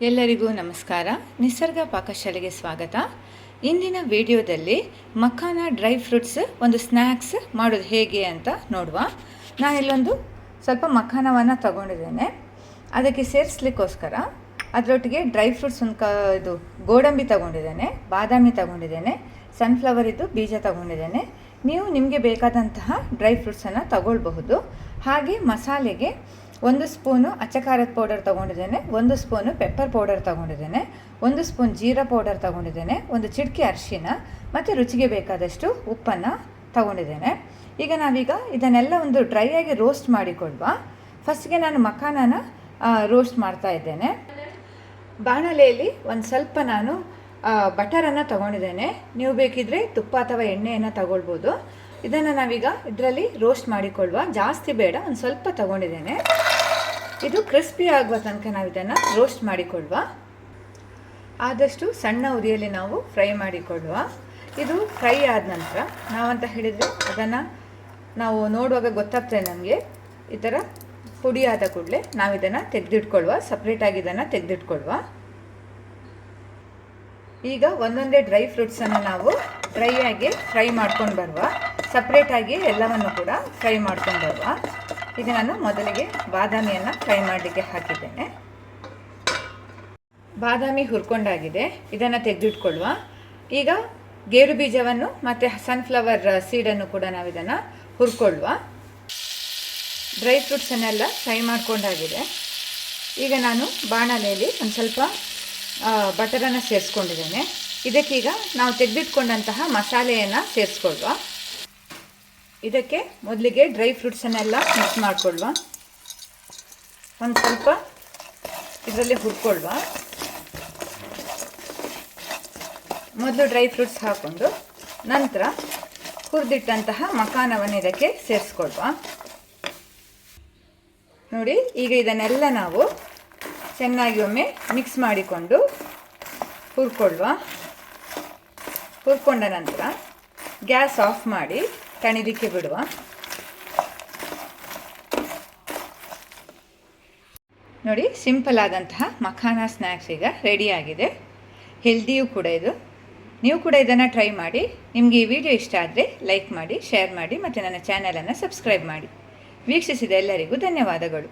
ಎಲ್ಲರಿಗೂ ನಮಸ್ಕಾರ. ನಿಸರ್ಗ ಪಾಕಶಾಲೆಗೆ ಸ್ವಾಗತ. ಇಂದಿನ ವಿಡಿಯೋದಲ್ಲಿ ಮಖಾನ ಡ್ರೈ ಫ್ರೂಟ್ಸ್ ಒಂದು ಸ್ನ್ಯಾಕ್ಸ್ ಮಾಡೋದು ಹೇಗೆ ಅಂತ ನೋಡುವ. ನಾನು ಇಲ್ಲೊಂದು ಸ್ವಲ್ಪ ಮಖಾನವನ್ನು ತಗೊಂಡಿದ್ದೇನೆ. ಅದಕ್ಕೆ ಸೇರಿಸ್ಲಿಕ್ಕೋಸ್ಕರ ಅದರೊಟ್ಟಿಗೆ ಡ್ರೈ ಫ್ರೂಟ್ಸ್ ಒಂದು ಕ ಇದು ಗೋಡಂಬಿ ತಗೊಂಡಿದ್ದೇನೆ, ಬಾದಾಮಿ ತಗೊಂಡಿದ್ದೇನೆ ಸನ್ಫ್ಲವರ್ ಇದ್ದು ಬೀಜ ತಗೊಂಡಿದ್ದೇನೆ. ನೀವು ನಿಮಗೆ ಬೇಕಾದಂತಹ ಡ್ರೈ ಫ್ರೂಟ್ಸನ್ನು ತಗೊಳ್ಬಹುದು. ಹಾಗೆ ಮಸಾಲೆಗೆ ಒಂದು ಸ್ಪೂನು ಅಚ್ಚಕಾರದ ಪೌಡರ್ ತೊಗೊಂಡಿದ್ದೇನೆ, ಒಂದು ಸ್ಪೂನು ಪೆಪ್ಪರ್ ಪೌಡರ್ ತೊಗೊಂಡಿದ್ದೇನೆ, ಒಂದು ಸ್ಪೂನ್ ಜೀರಾ ಪೌಡರ್ ತೊಗೊಂಡಿದ್ದೇನೆ, ಒಂದು ಚಿಟಿಕೆ ಅರಿಶಿನ ಮತ್ತು ರುಚಿಗೆ ಬೇಕಾದಷ್ಟು ಉಪ್ಪನ್ನು ತಗೊಂಡಿದ್ದೇನೆ. ಈಗ ನಾವೀಗ ಇದನ್ನೆಲ್ಲ ಒಂದು ಡ್ರೈ ಆಗಿ ರೋಸ್ಟ್ ಮಾಡಿಕೊಡುವ. ಫಸ್ಟ್ಗೆ ನಾನು ಮಖಾನನ ರೋಸ್ಟ್ ಮಾಡ್ತಾ ಇದ್ದೇನೆ. ಬಾಣಲೆಯಲ್ಲಿ ಒಂದು ಸ್ವಲ್ಪ ನಾನು ಬಟರನ್ನು ತಗೊಂಡಿದ್ದೇನೆ. ನೀವು ಬೇಕಿದ್ರೆ ತುಪ್ಪ ಅಥವಾ ಎಣ್ಣೆಯನ್ನು ತಗೊಳ್ಬೋದು. ಇದನ್ನು ನಾವೀಗ ಇದರಲ್ಲಿ ರೋಸ್ಟ್ ಮಾಡಿಕೊಳ್ಳುವ. ಜಾಸ್ತಿ ಬೇಡ, ಒಂದು ಸ್ವಲ್ಪ ತಗೊಂಡಿದ್ದೇನೆ. ಇದು ಕ್ರಿಸ್ಪಿ ಆಗುವ ತನಕ ನಾವು ಇದನ್ನು ರೋಸ್ಟ್ ಮಾಡಿಕೊಳ್ಳುವ. ಆದಷ್ಟು ಸಣ್ಣ ಉರಿಯಲ್ಲಿ ನಾವು ಫ್ರೈ ಮಾಡಿಕೊಳ್ಳುವ. ಇದು ಫ್ರೈ ಆದ ನಂತರ ನಾವಂತ ಹೇಳಿದರೆ ಅದನ್ನು ನಾವು ನೋಡುವಾಗ ಗೊತ್ತಾಗ್ತದೆ ನಮಗೆ. ಈ ಥರ ಪುಡಿ ಆದ ಕೂಡಲೇ ನಾವು ಇದನ್ನು ತೆಗೆದಿಟ್ಕೊಳ್ಳುವ. ಸಪ್ರೇಟಾಗಿ ಇದನ್ನು ತೆಗೆದಿಟ್ಕೊಳ್ಳುವ. ಈಗ ಒಂದೊಂದೇ ಡ್ರೈ ಫ್ರೂಟ್ಸನ್ನು ನಾವು ಡ್ರೈ ಆಗಿ ಫ್ರೈ ಮಾಡ್ಕೊಂಡು ಬರುವ. ಸಪ್ರೇಟಾಗಿ ಎಲ್ಲವನ್ನು ಕೂಡ ಫ್ರೈ ಮಾಡ್ಕೊಂಡು ಬರುವ. ಈಗ ನಾನು ಮೊದಲಿಗೆ ಬಾದಾಮಿಯನ್ನು ಫ್ರೈ ಮಾಡಲಿಕ್ಕೆ ಹಾಕಿದ್ದೇನೆ. ಬಾದಾಮಿ ಹುರ್ಕೊಂಡಾಗಿದೆ. ಇದನ್ನು ತೆಗೆದಿಟ್ಕೊಳ್ಳುವ. ಈಗ ಗೇರು ಬೀಜವನ್ನು ಮತ್ತು ಸನ್ಫ್ಲವರ್ ಸೀಡನ್ನು ಕೂಡ ನಾವು ಇದನ್ನು ಹುರ್ಕೊಳ್ಳುವ. Dry ಫ್ರೂಟ್ಸನ್ನೆಲ್ಲ fry ಮಾಡ್ಕೊಂಡಾಗಿದೆ. ಈಗ ನಾನು ಬಾಣಲೆಯಲ್ಲಿ ಒಂದು ಸ್ವಲ್ಪ ಬಟರನ್ನು ಸೇರಿಸ್ಕೊಂಡಿದ್ದೇನೆ. ಇದಕ್ಕೀಗ ನಾವು ತೆಗೆದಿಟ್ಕೊಂಡಂತಹ ಮಸಾಲೆಯನ್ನು ಸೇರಿಸ್ಕೊಳ್ಳುವ. ಇದಕ್ಕೆ ಮೊದಲಿಗೆ ಡ್ರೈ ಫ್ರೂಟ್ಸನ್ನೆಲ್ಲ ಮಿಕ್ಸ್ ಮಾಡಿಕೊಳ್ಳುವ ಒಂದು ಸ್ವಲ್ಪ ಇದರಲ್ಲಿ ಹುರ್ಕೊಳ್ಳುವ ಮೊದಲು ಡ್ರೈ ಫ್ರೂಟ್ಸ್ ಹಾಕ್ಕೊಂಡು ನಂತರ ಹುರಿದಿಟ್ಟಂತಹ ಮಕಾನವನ್ನು ಇದಕ್ಕೆ ಸೇರಿಸ್ಕೊಳ್ವ. ನೋಡಿ, ಈಗ ಇದನ್ನೆಲ್ಲ ನಾವು ಚೆನ್ನಾಗಿ ಒಮ್ಮೆ ಮಿಕ್ಸ್ ಮಾಡಿಕೊಂಡು ಹುರ್ಕೊಳ್ಳುವ ಹುರ್ಕೊಂಡ ನಂತರ ಗ್ಯಾಸ್ ಆಫ್ ಮಾಡಿ ತಣಿಲಿಕ್ಕೆ ಬಿಡುವ. ನೋಡಿ, ಸಿಂಪಲ್ ಆದಂತಹ ಮಖಾನ ಸ್ನ್ಯಾಕ್ಸ್ ಈಗ ರೆಡಿಯಾಗಿದೆ ಹೆಲ್ದಿಯೂ ಕೂಡ ಇದು. ನೀವು ಕೂಡ ಇದನ್ನು ಟ್ರೈ ಮಾಡಿ. ನಿಮಗೆ ಈ ವಿಡಿಯೋ ಇಷ್ಟ ಆದರೆ ಲೈಕ್ ಮಾಡಿ ಶೇರ್ ಮಾಡಿ, ಮತ್ತು ನನ್ನ ಚಾನಲನ್ನು ಸಬ್ಸ್ಕ್ರೈಬ್ ಮಾಡಿ. ವೀಕ್ಷಿಸಿದ ಎಲ್ಲರಿಗೂ ಧನ್ಯವಾದಗಳು.